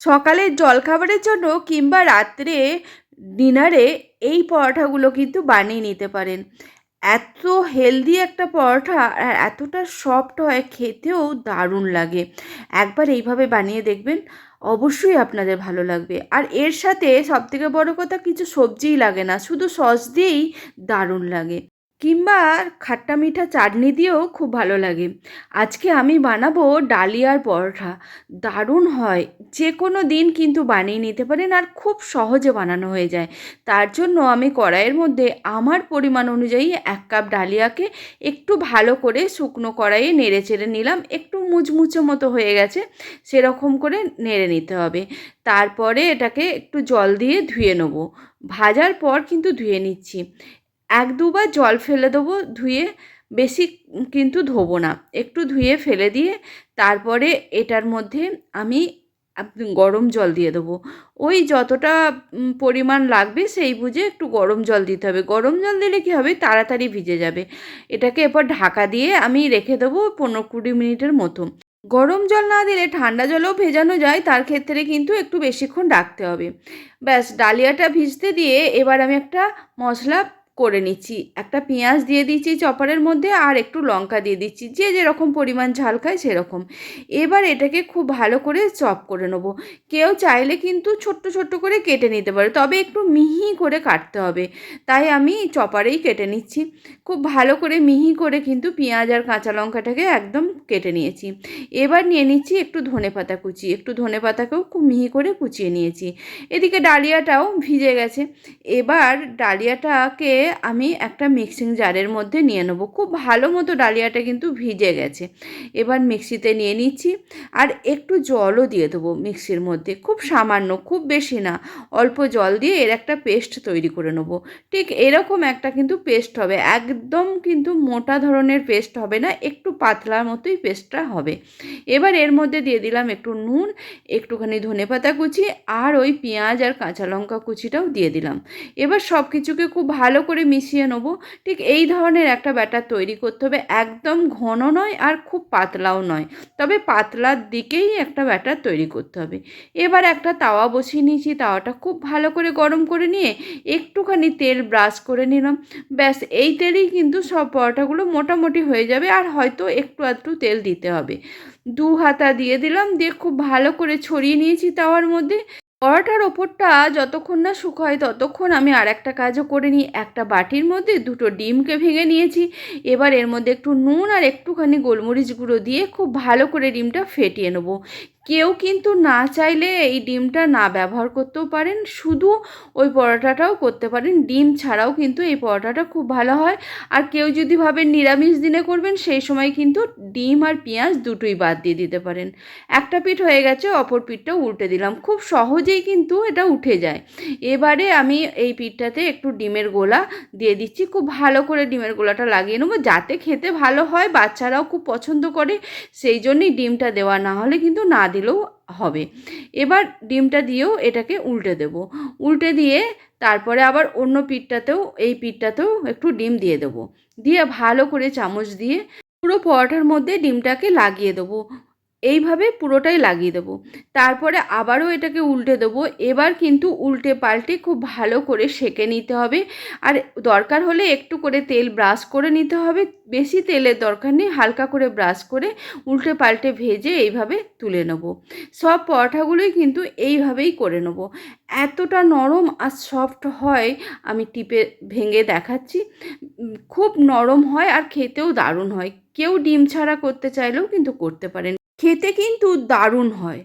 সকালের জলখাবারের জন্য কিংবা রাত্রে ডিনারে এই পরোটাগুলো কিন্তু বানিয়ে নিতে পারেন। এত হেলদি একটা পরোটা আর এতটা সফট হয়, খেতেও দারুণ লাগে। একবার এইভাবে বানিয়ে দেখবেন, অবশ্যই আপনাদের ভালো লাগবে। আর এর সাথে সবথেকে বড় কথা, কিছু সবজিই লাগে না, শুধু সস দিয়েই দারুণ লাগে। কিংবা খাট্টা মিঠা চাটনি দিয়েও খুব ভালো লাগে। আজকে আমি বানাবো ডালিয়ার পরোটা দারুণ হয়। যে কোনো দিন কিন্তু বানিয়ে নিতে পারেন আর খুব সহজে বানানো হয়ে যায়। তার জন্য আমি কড়াইয়ের মধ্যে আমার পরিমাণ অনুযায়ী এক কাপ ডালিয়াকে একটু ভালো করে শুকনো কড়াইয়ে নেড়ে চেড়ে নিলাম। একটু মুচমুচে মতো হয়ে গেছে। সেরকম করে নেড়ে নিতে হবে। তারপরে এটাকে একটু জল দিয়ে ধুয়ে নেব। ভাজার পর কিন্তু ধুয়ে নিচ্ছি। এক দুবার জল ফেলে দেবো, ধুয়ে বেশি কিন্তু ধোবো না। একটু ধুয়ে ফেলে দিয়ে তারপরে এটার মধ্যে আমি গরম জল দিয়ে দেবো। ওই যতটা পরিমাণ লাগবে সেই বুঝে একটু গরম জল দিতে হবে। গরম জল দিলে কী হবে? তাড়াতাড়ি ভিজে যাবে। এটাকে এরপর ঢাকা দিয়ে আমি রেখে দেবো পনেরো কুড়ি মিনিটের মতো। গরম জল না দিলে ঠান্ডা জলেও ভেজানো যায়, তার ক্ষেত্রে কিন্তু একটু বেশিক্ষণ রাখতে হবে। ব্যাস, ডালিয়াটা ভিজতে দিয়ে এবার আমি একটা মশলা করে নিচ্ছি। একটা পেঁয়াজ দিয়ে দিচ্ছি চপারের মধ্যে আর একটু লঙ্কা দিয়ে দিচ্ছি। যে যেরকম পরিমাণ ঝাল খায় সেরকম। এবার এটাকে খুব ভালো করে চপ করে নেব। কেউ চাইলে কিন্তু ছোট্ট ছোট্ট করে কেটে নিতে পারে। তবে একটু মিহি করে কাটতে হবে। তাই আমি চপারেই কেটে নিচ্ছি। খুব ভালো করে মিহি করে কিন্তু পেঁয়াজ আর কাঁচা লঙ্কাটাকে একদম কেটে নিয়েছি। এবার নিয়ে নিচ্ছি একটু ধনে পাতা কুচি। একটু ধনে পাতাকেও খুব মিহি করে কুচিয়ে নিয়েছি। এদিকে ডালিয়াটাও ভিজে গেছে। এবার ডালিয়াটাকে আমি একটা মিক্সিং জারের মধ্যে নিয়ে নেব। খুব ভালো মতো ডালিয়াটা কিন্তু ভিজে গেছে। এবার মিক্সিতে নিয়ে নিচ্ছি আর একটু জলও দিয়ে দেবো মিক্সির মধ্যে। খুব সামান্য, খুব বেশি না। অল্প জল দিয়ে এর একটা পেস্ট তৈরি করে নেব। ঠিক এরকম একটা কিন্তু পেস্ট হবে। একদম কিন্তু মোটা ধরনের পেস্ট হবে না, একটু পাতলার মতোই পেস্টটা হবে। এবার এর মধ্যে দিয়ে দিলাম একটু নুন, একটুখানি ধনে পাতা কুচি আর ওই পেঁয়াজ আর কাঁচা লঙ্কা কুচিটাও দিয়ে দিলাম। এবার সব কিছুকে খুব ভালো করে মিশিয়ে নেব। ঠিক এই ধরনের একটা ব্যাটার তৈরি করতে হবে। একদম ঘন নয় আর খুব পাতলাও নয়। তবে পাতলার দিকেই একটা ব্যাটার তৈরি করতে হবে। এবার একটা তাওয়া বসিয়ে নিয়েছি। তাওয়াটা খুব ভালো করে গরম করে নিয়ে একটুখানি তেল ব্রাশ করে নিলাম। ব্যাস, এই তেলেই কিন্তু সব পরোটাগুলো মোটামুটি হয়ে যাবে আর হয়তো একটু আধটু তেল দিতে হবে। দু হাতা দিয়ে দিলাম। দিয়ে খুব ভালো করে ছড়িয়ে নিয়েছি তাওয়ার মধ্যে। পরোটার ওপরটা যতক্ষণ না শুকায় ততক্ষণ আমি আর একটা কাজও করে নিই। একটা বাটির মধ্যে দুটো ডিমকে ভেঙে নিয়েছি। এবার এর মধ্যে একটু নুন আর একটুখানি গোলমরিচ গুঁড়ো দিয়ে খুব ভালো করে ডিমটা ফেটিয়ে নেব। কেউ কিন্তু না চাইলে এই ডিমটা না ব্যবহার করতেও পারেন। শুধু ওই পরোটাটাও করতে পারেন। ডিম ছাড়াও কিন্তু এই পরোটাটা খুব ভালো হয়। আর কেউ যদি ভাবেন নিরামিষ দিনে করবেন, সেই সময় কিন্তু ডিম আর পেঁয়াজ দুটোই বাদ দিয়ে দিতে পারেন। একটা পিঠ হয়ে গেছে, অপর পিঠটাও উল্টে দিলাম। খুব সহজেই কিন্তু এটা উঠে যায়। এবারে আমি এই পিঠটাতে একটু ডিমের গোলা দিয়ে দিচ্ছি। খুব ভালো করে ডিমের গোলাটা লাগিয়ে নেব। যাতে খেতে ভালো হয়, বাচ্চারাও খুব পছন্দ করে, সেই জন্যই ডিমটা দেওয়া না হলে কিন্তু না দিলেও হবে। এবার ডিমটা দিয়েও এটাকে উল্টে দেব। উল্টে দিয়ে তারপরে আবার অন্য পিঠটাতেও, এই পিঠটাতেও একটু ডিম দিয়ে দেবো। দিয়ে ভালো করে চামচ দিয়ে পুরো পরোটার মধ্যে ডিমটাকে লাগিয়ে দেবো। এইভাবে পুরোটাই লাগিয়ে দেবো। তারপরে আবারও এটাকে উল্টে দেবো। এবার কিন্তু উল্টে পাল্টে খুব ভালো করে সেঁকে নিতে হবে। আর দরকার হলে একটু করে তেল ব্রাশ করে নিতে হবে। বেশি তেলের দরকার নেই, হালকা করে ব্রাশ করে উল্টে পাল্টে ভেজে এইভাবে তুলে নেব। সব পরোটাগুলোই কিন্তু এইভাবেই করে নেব। এতটা নরম আর সফট হয়, আমি টিপে ভেঙে দেখাচ্ছি। খুব নরম হয় আর খেতেও দারুণ হয়। কেউ ডিম ছাড়া করতে চাইলেও কিন্তু করতে পারেন। খেতে কিন্তু দারুণ হয়।